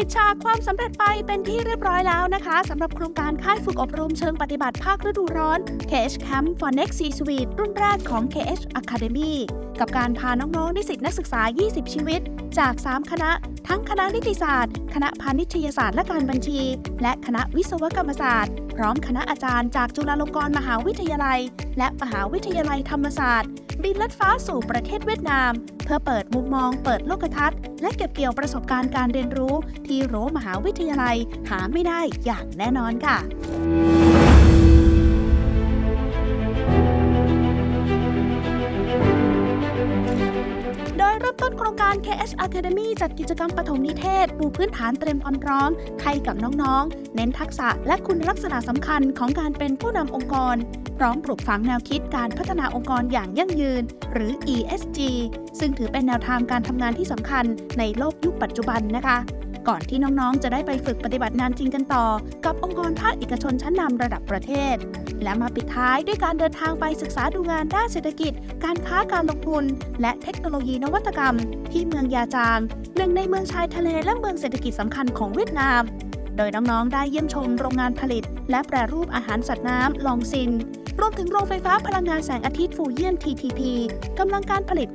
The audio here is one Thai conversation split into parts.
ประชาความสำเร็จไปเป็นที่เรียบร้อยแล้วนะคะสำหรับโครงการค่ายฝึกอบรมเชิงปฏิบัติภาคฤดูร้อน KH Camp for Next C Suite รุ่นแรกของ KH Academy กับการพาน้องๆนิสิตนักศึกษา 20 ชีวิต จาก 3 คณะ ทั้งคณะนิติศาสตร์ คณะพาณิชยศาสตร์และการบัญชี และคณะวิศวกรรมศาสตร์ ร้อมคณะอาจารย์จากจุฬาลงกรณ์มหาวิทยาลัย และมหาวิทยาลัยธรรมศาสตร์ บินลัดฟ้าสู่ประเทศเวียดนาม เพื่อเปิดมุมมอง เปิดโลกทัศน์ และเก็บเกี่ยวประสบการณ์การเรียนรู้ ที่โรงมหาวิทยาลัยหาไม่ได้อย่างแน่นอนค่ะ นโครงการ KH Academy จัดกิจกรรมปฐมนิเทศ ปูพื้นฐานเตรียมความพร้อมให้กับน้องๆ เน้นทักษะและคุณลักษณะสำคัญของการเป็นผู้นำองค์กร พร้อมปลูกฝังแนวคิดการพัฒนาองค์กรอย่างยั่งยืน หรือ ESG ซึ่งถือเป็นแนวทางการทำงานที่สำคัญในโลกยุคปัจจุบันนะคะ ก่อนที่น้องๆ จะได้ไปฝึกปฏิบัติงานจริงกันต่อ กับองค์กรภาคเอกชนชั้นนำระดับประเทศ และมาปิดท้ายด้วยการเดินทางไปศึกษาดูงานด้านเศรษฐกิจ การค้าการลงทุน และเทคโนโลยีนวัตกรรม ที่เมืองยาจาง หนึ่งในเมืองชายทะเลและเมืองเศรษฐกิจสำคัญของเวียดนาม โดยน้องๆ ได้เยี่ยมชมโรงงานผลิต และแปรรูปอาหารสัตว์น้ำลองซินรวมถึงโรงไฟฟ้าพลังงานแสงอาทิตย์ฟูเยียน TTP กำลังการผลิต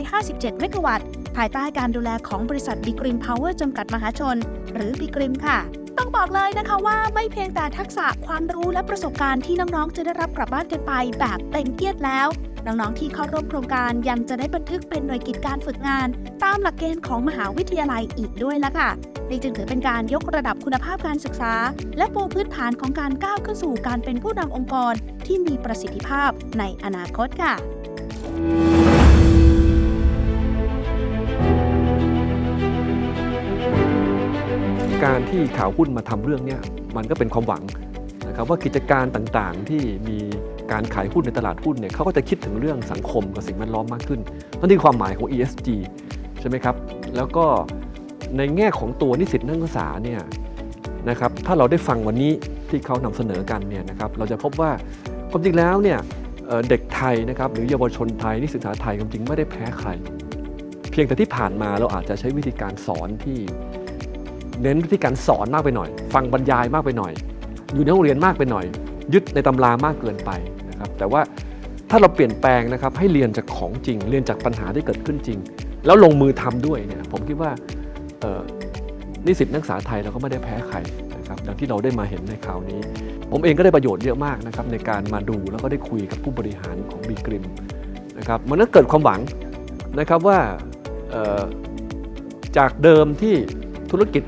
257 เมกะวัตต์ ภายใต้การดูแลของบริษัทบีกริมพาวเวอร์จำกัดมหาชน หรือบีกริมค่ะ ต้องบอกเลยนะคะว่าไม่เพียงแต่ทักษะความรู้และประสบการณ์ที่น้องๆ จะได้รับกลับบ้านกันไปแบบเต็มเอียดแล้วน้อง ๆ ที่เข้าร่วมโครงการยังจะได้บันทึกเป็นหน่วยกิจการฝึกงาน ตามหลักเกณฑ์ของมหาวิทยาลัยอีกด้วยละค่ะนี่จึงถือเป็นการยกระดับคุณภาพการศึกษา และปูพื้นฐานของการก้าวขึ้นสู่การเป็นผู้นำองค์กรที่มีประสิทธิภาพในอนาคตค่ะ การที่ข่าวหุ้นมาทำเรื่องเนี้ยมันก็เป็นความหวังนะครับว่ากิจการต่างๆที่มีการขายหุ้นในตลาดหุ้นเนี่ยเขาก็จะคิดถึงเรื่องสังคมกับสิ่งแวดล้อมมากขึ้นนั่นคือความหมายของ ESG ใช่ไหมครับ แล้วก็ในแง่ของตัวนิสิตนักศึกษาเนี่ยนะครับถ้าเราได้ฟังวันนี้ที่เขานำเสนอกันเนี่ยนะครับเราจะพบว่าความจริงแล้วเนี่ยเอ่อเด็กไทยนะครับหรือเยาวชนไทยนิสิตศึกษาไทยความจริงไม่ได้แพ้ใคร เพียงแต่ที่ผ่านมาเราอาจจะใช้วิธีการสอนที่ เน้นวิธีการสอนมากไปหน่อย ฟังบรรยายมากไปหน่อย อยู่ในห้องเรียนมากไปหน่อย ยึดในตำรามากเกินไปนะครับแต่ว่าถ้าเราเปลี่ยนแปลงนะครับให้เรียนจากของจริง เรียนจากปัญหาที่เกิดขึ้นจริง แล้วลงมือทำด้วยเนี่ยผมคิดว่านิสิตนักศึกษาไทยเราก็ไม่ได้แพ้ใครนะครับดังที่เราได้มาเห็นในคราวนี้ ผมเองก็ได้ประโยชน์เยอะมากนะครับในการมาดูแล้วก็ได้คุยกับผู้บริหารของบีกริมนะครับมันก็เกิดความหวังนะครับว่าจากเดิมที่ธุรกิจ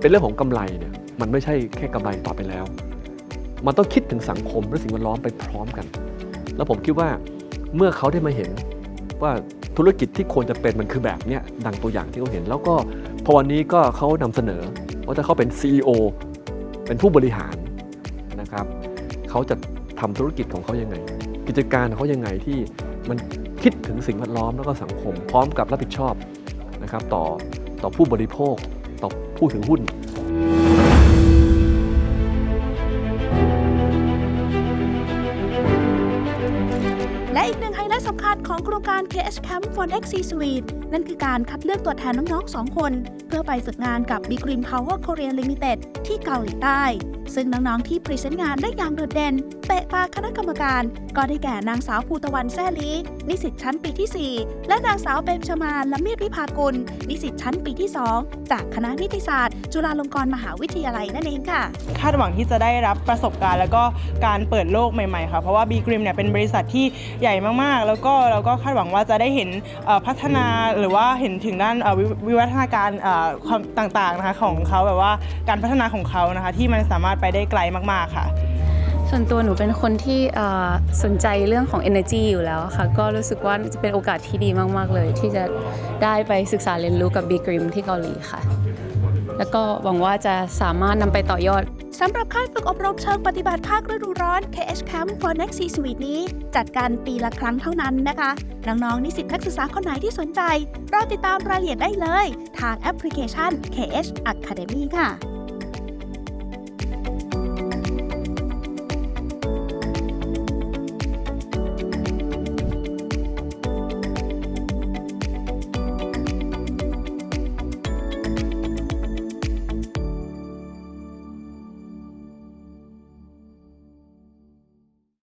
เป็นเรื่องของกำไรเนี่ยมันไม่ใช่แค่กำไรต่อไปแล้ว มันต้องคิดถึงสังคมและสิ่งแวดล้อมไปพร้อมกัน แล้วผมคิดว่าเมื่อเขาได้มาเห็นว่าธุรกิจที่ควรจะเป็นมันคือแบบเนี้ยดังตัวอย่างที่เขาเห็น แล้วก็พอวันนี้ก็เขานำเสนอว่าถ้าเขาเป็น CEO เป็นผู้บริหารนะครับเขาจะทำธุรกิจของเขายังไง กิจการของเขายังไงที่มันคิดถึงสิ่งแวดล้อมแล้วก็สังคม พร้อมกับรับผิดชอบนะครับต่อต่อผู้บริโภค ผู้ถือหุ้นและอีกหนึ่งไฮไลท์สำคัญของโครงการ KH Camp for X Suite นั่นคือการคัดเลือกตัวแทนน้องๆ 2 คน เพื่อไปฝึกงานกับ Big Green Power Korea Limited ที่เกาหลีใต้ ซึ่งน้องๆที่พรีเซนต์งานได้อย่างโดดเด่นเตะตาคณะกรรมการ ก็ได้แก่นางสาวภูตะวันแซ่ลีนิสิตชั้นปีที่ 4 และนางสาวเปมชมาละเมียดวิภากุล นิสิตชั้นปีที่ 2 จากคณะนิติศาสตร์ จุฬาลงกรณ์มหาวิทยาลัยนั่นเองค่ะ คาดหวังที่จะได้รับประสบการณ์ แล้วก็การเปิดโลกใหม่ๆค่ะเพราะว่า B g r i m เนี่ยเป็นบริษัทที่ใหญ่มากๆ แล้วก็เราก็คาดหวังว่าจะได้เห็นพัฒนาหรือว่าเห็นถึงด้านวิวัฒนาการต่างๆนะคะของเขาแบบว่าการพัฒนาของเขานะคะที่มันสามารถไปได้ไกลมากๆค่ะ ส่วนตัวหนูเป็นคนที่เอ่อสนใจเรื่องของ energy อยู่แล้วค่ะ ก็รู้สึกว่าจะเป็นโอกาสที่ดีมากๆเลย ที่จะได้ไปศึกษาเรียนรู้กับ b g r i m ที่เกาหลีค่ะ แล้วก็หวังว่าจะสามารถนำไปต่อยอดสำหรับค่ายฝึกอบรมเชิงปฏิบัติภาคฤดูร้อน KH Camp for Next Sea Suite นี้ จัดการปีละครั้งเท่านั้นนะคะ น้องๆ นิสิตนักศึกษาคนไหนที่สนใจรอติดตามรายละเอียดได้เลย ทางแอปพลิเคชัน KH Academy ค่ะ